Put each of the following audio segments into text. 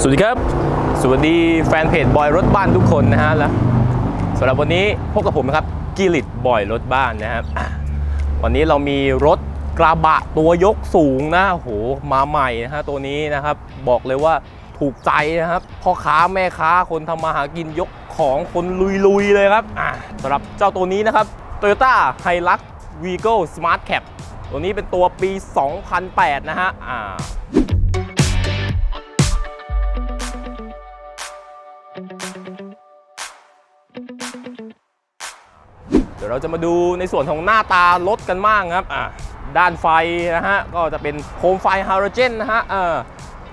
สวัสดีครับ สวัสดีแฟนเพจบอยรถบ้านทุกคนนะฮะแล้วสำหรับวันนี้พบกับผมนะครับกิลิตบอยรถบ้านนะครับวันนี้เรามีรถกระบะตัวยกสูงนะโอ้โหมาใหม่นะฮะตัวนี้นะครับบอกเลยว่าถูกใจนะครับพ่อค้าแม่ค้าคนทำมาหากินยกของคนลุยๆเลยครับสำหรับเจ้าตัวนี้นะครับ Toyota Hilux Vigo Smart Cap ตัวนี้เป็นตัวปี 2008 นะฮะ ยวเราจะมาดูในส่วนของหน้าตารถกันบ้างครับอะด้านไฟนะฮะก็จะเป็นโคมไฟฮาโลเจนนะฮะเออ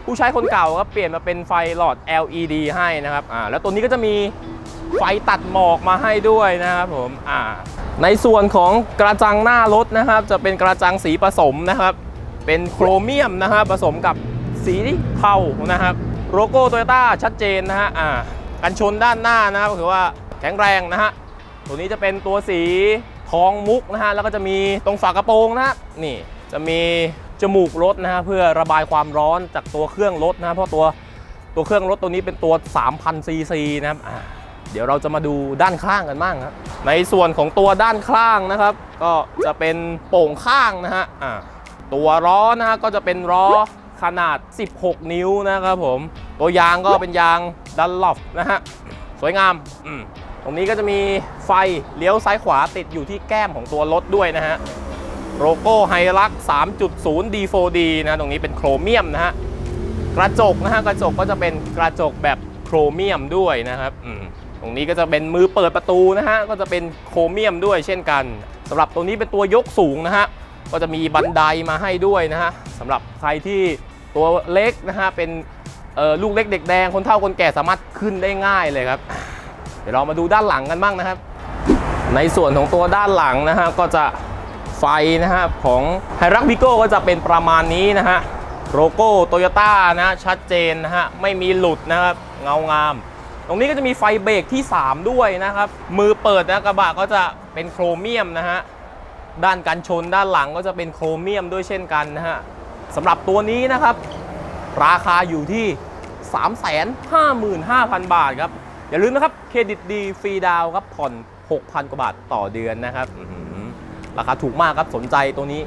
ผู้ใช้คนเก่าก็เปลี่ยนมาเป็นไฟหลอด LED ให้นะครับอ่าแล้วตัวนี้ก็จะมีไฟตัดหมอกมาให้ด้วยนะครับผมอ่าในส่วนของกระจังหน้ารถนะครับ จะเป็นกระจังสีผสมนะครับ เป็นโครเมียมนะฮะผสมกับสีเทานะครับโลโก้โตโยต้าชัดเจนนะฮะอ่ากันชนด้านหน้านะครับก็คือว่าแข็งแรงนะฮะ ตัวนี้จะเป็นตัวสีทองมุกนะฮะ แล้วก็จะมีตรงฝากระโปรงนะฮะ นี่จะมีจมูกรถนะฮะเพื่อระบายความร้อนจากตัวเครื่องรถนะฮะเพราะตัวตัวเครื่องรถตัวนี้เป็นตัว 3,000ซีซีนะครับเดี๋ยวเราจะมาดูด้านข้างกันบ้างครับ ในส่วนของตัวด้านข้างนะครับ ก็จะเป็นโป่งข้างนะฮะตัวล้อนะฮะก็จะเป็นล้อขนาด 16 นิ้วนะครับผม ตัวยางก็เป็นยางดันลอฟนะฮะ สวยงามม ตรงนี้ก็จะมีไฟเลี้ยวซ้ายขวาติดอยู่ที่แก้มของตัวรถด้วยนะฮะโลโก้ไฮลัก3.0 D4D นะตรงนี้เป็นโครเมียมนะฮะกระจกนะฮะกระจกก็จะเป็นกระจกแบบโครเมียมด้วยนะครับตรงนี้ก็จะเป็นมือเปิดประตูนะฮะก็จะเป็นโครเมียมด้วยเช่นกันสำหรับตรงนี้เป็นตัวยกสูงนะฮะก็จะมีบันไดมาให้ด้วยนะฮะสำหรับใครที่ตัวเล็กนะฮะเป็นลูกเล็กเด็กแดงคนเฒ่าคนแก่สามารถขึ้นได้ง่ายเลยครับ ดี๋ยวเรามาดูด้านหลังกันบ้างนะครับ ในส่วนของตัวด้านหลังนะฮะก็จะไฟนะฮะของไฮรักบิโก้ก็จะเป็นประมาณนี้นะฮะโลโก้โตโยต้านะชัดเจนนะฮะไม่มีหลุดนะครับเงางาม ตรงนี้ก็จะมีไฟเบรกที่ 3 ด้วยนะครับ มือเปิดนะกระบะก็จะเป็นโครเมียมนะฮะด้านกันชนด้านหลังก็จะเป็นโครเมียมด้วยเช่นกันนะฮะสำหรับตัวนี้นะครับ ราคาอยู่ที่ 355,000 บาทครับ อย่าลืมนะครับเครดิตดีฟรีดาวครับผ่อน 6,000 กว่าบาทต่อเดือนนะครับราคาถูกมากครับสนใจตัวนี้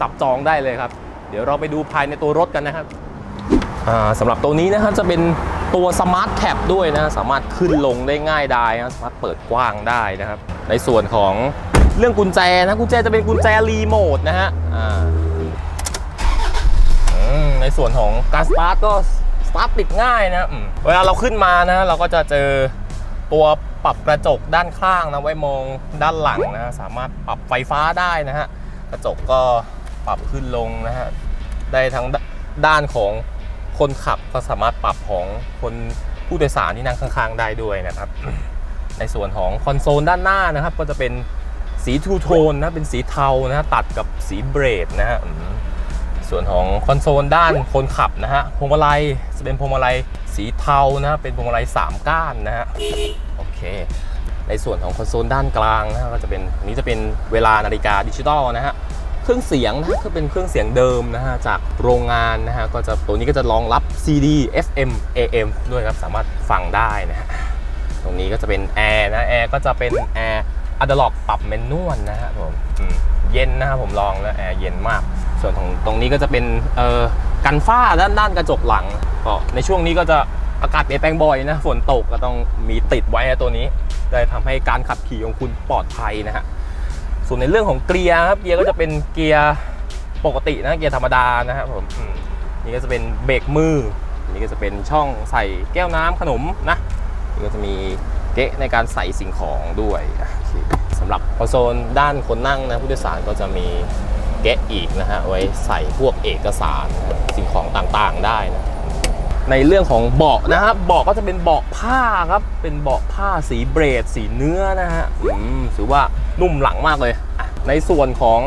จับจองได้เลยครับ เดี๋ยวเราไปดูภายในตัวรถกันนะครับสำหรับตัวนี้นะครับจะเป็นตัวสมาร์ทแคปด้วยนะสามารถขึ้นลงได้ง่ายได้นะสามารถเปิดกว้างได้นะครับ ในส่วนของเรื่องกุญแจนะกุญแจจะเป็นกุญแจรีโมทนะฮะในส่วนของการสตาร์ทก็ สตาร์ทติดง่ายนะอืมเวลาเราขึ้นมานะ เราก็จะเจอตัวปรับกระจกด้านข้างนะไว้มองด้านหลังนะสามารถปรับไฟฟ้าได้นะฮะกระจกก็ปรับขึ้นลงนะฮะได้ทั้งด้านของคนขับก็สามารถปรับของคนผู้โดยสารที่นั่งข้างๆ ได้ด้วยนะครับ ในส่วนของคอนโซลด้านหน้านะครับ ก็จะเป็นสีทูโทนนะเป็นสีเทานะฮะตัดกับสีเบรดนะฮะอืม ส่วนของคอนโซลด้านคนขับนะฮะพวงมาลัยจะเป็นพวงมาลัยสีเทานะเป็นพวงมาลัย3ก้านนะฮะโอเค ในส่วนของคอนโซลด้านกลางนะก็จะเป็นอันนี้จะเป็นเวลานาฬิกาดิจิตอลนะฮะเครื่องเสียงนะก็เป็นเครื่องเสียงเดิมนะฮะจากโรงงานนะฮะก็จะตัวนี้ก็จะรองรับ CD FM AM ด้วยครับสามารถฟังได้นะฮะตรงนี้ก็จะเป็นแอร์นะแอร์ก็จะเป็นแอร์อะดล็อกปรับแมนนวลนะฮะผมอืมเย็นนะครับผมลองแล้วแอร์เย็นมาก ส่วนของตรงนี้ก็จะเป็นเอ่อกันฝ้าด้านด้านกระจกหลังก็ในช่วงนี้ก็จะอากาศเปลี่ยนแปลงบ่อยนะฝนตกก็ต้องมีติดไว้นะตัวนี้ได้ทำให้การขับขี่ของคุณปลอดภัยนะฮะส่วนในเรื่องของเกียร์ครับเกียร์ก็จะเป็นเกียร์ปกตินะเกียร์ธรรมดานะครับผมนี่ก็จะเป็นเบรกมือนี่ก็จะเป็นช่องใส่แก้วน้ำขนมนะนี่ก็จะมีเกะในการใส่สิ่งของด้วยสำหรับโซลด้านคนนั่งนะผู้โดยสารก็จะมี แกะอีกนะฮะไว้ใส่พวกเอกสารสิ่งของต่างๆได้นะในเรื่องของเบาะนะครับเบาะก็จะเป็นเบาะผ้าครับเป็นเบาะผ้าสีเบรดสีเนื้อนะฮะอืมถือว่านุ่มหลังมากเลย ในส่วนของ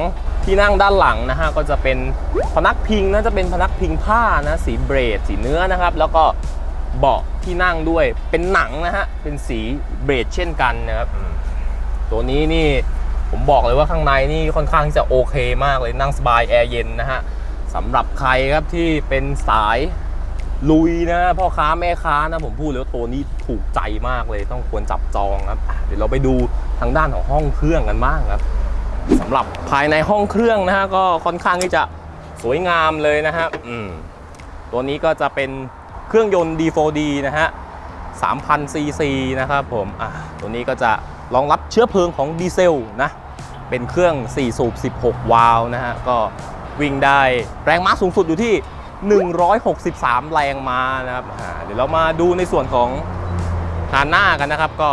ที่นั่งด้านหลังนะฮะก็จะเป็นพนักพิงนะจะเป็นพนักพิงผ้านะสีเบรดสีเนื้อนะครับ แล้วก็เบาะที่นั่งด้วยเป็นหนังนะฮะเป็นสีเบรดเช่นกันนะครับตัวนี้นี่ ผมบอกเลยว่าข้างในนี่ค่อนข้างที่จะโอเคมากเลยนั่งสบายแอร์เย็นนะฮะสำหรับใครครับที่เป็นสายลุยนะพ่อค้าแม่ค้านะผมพูดเลยว่าตัวนี้ถูกใจมากเลยต้องควรจับจองครับ เดี๋ยวเราไปดูทางด้านของห้องเครื่องกันบ้างครับสำหรับภายในห้องเครื่องนะฮะก็ค่อนข้างที่จะสวยงามเลยนะฮะอืมตัวนี้ก็จะเป็นเครื่องยนต์ D4D นะฮะ3,000ซีซีนะครับผมอะตัวนี้ก็จะรองรับเชื้อเพลิงของดีเซลนะ เป็นเครื่อง 4 สูบ 16 วาล์วนะฮะ ก็วิ่งได้แรงม้าสูงสุดอยู่ที่ 163 แรงม้านะครับเดี๋ยวเรามาดูในส่วนของฐานหน้ากันนะครับ ก็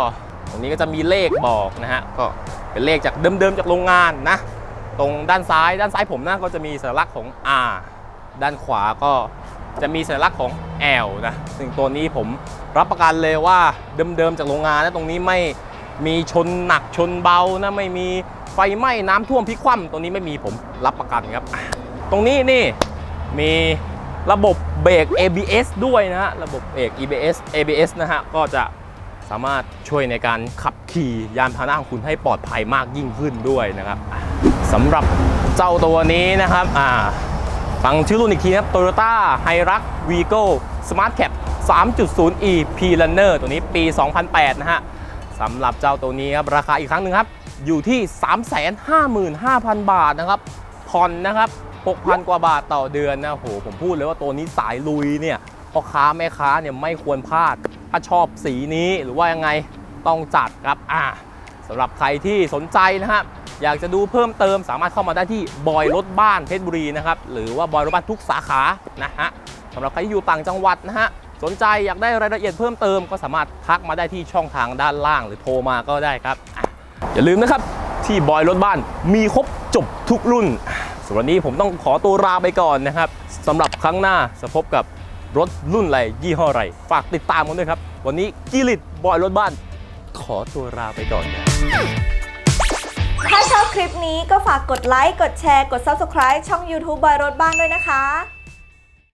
ตรงนี้ก็จะมีเลขบอกนะฮะ ก็เป็นเลขจากเดิมๆจากโรงงานนะ ตรงด้านซ้ายด้านซ้ายผมนะก็จะมีสัญลักษณ์ของ R ด้านขวาก็จะมีสัญลักษณ์ของ L นะ ซึ่งตัวนี้ผมรับประกันเลยว่าเดิมๆจากโรงงานนะตรงนี้ไม่ มีชนหนักชนเบานะไม่มีไฟไหม้น้ำท่วมพิคว่ำตัวนี้ไม่มีผมรับประกันครับ ตรงนี้นี่มีระบบเบรก ABS ด้วยนะฮะระบบเบรก ABS ABS นะฮะก็จะสามารถช่วยในการขับขี่ยานพาหนะของคุณให้ปลอดภัยมากยิ่งขึ้นด้วยนะครับสำหรับเจ้าตัวนี้นะครับอ่าฟังชื่อรุ่นอีกทีนะครับ Toyota Hilux Vigo Smart Cap 3.0e P Runner ตัวนี้ปี 2008 นะฮะ สำหรับเจ้าตัวนี้ครับราคาอีกครั้งหนึ่งครับ อยู่ที่ 355,000 บาทนะครับ ผ่อนนะครับ 6,000 กว่าบาทต่อเดือนนะโหผมพูดเลยว่าตัวนี้สายลุยเนี่ยพ่อค้าแม่ค้าเนี่ยไม่ควรพลาด ถ้าชอบสีนี้หรือว่ายังไงต้องจัดครับอ่าสำหรับใครที่สนใจนะฮะอยากจะดูเพิ่มเติมสามารถเข้ามาได้ที่บอยรถบ้านเพชรบุรีนะครับหรือว่าบอยรถบ้านทุกสาขานะฮะสำหรับใครที่อยู่ต่างจังหวัดนะฮะ สนใจอยากได้รายละเอียดเพิ่มเติมก็สามารถทักมาได้ที่ช่องทางด้านล่างหรือโทรมาก็ได้ครับ อย่าลืมนะครับที่บอยรถบ้านมีครบจบทุกรุ่นส่วนวันนี้ผมต้องขอตัวลาไปก่อนนะครับสำหรับครั้งหน้าจะพบกับรถรุ่นอะไรยี่ห้ออะไรฝากติดตามกันด้วยครับ วันนี้กิลิตบอยรถบ้าน ขอตัวลาไปก่อนนะถ้าชอบคลิปนี้ก็ฝากกดไลค์ กดแชร์ กด Subscribe ช่อง YouTube บอยรถบ้านด้วยนะคะ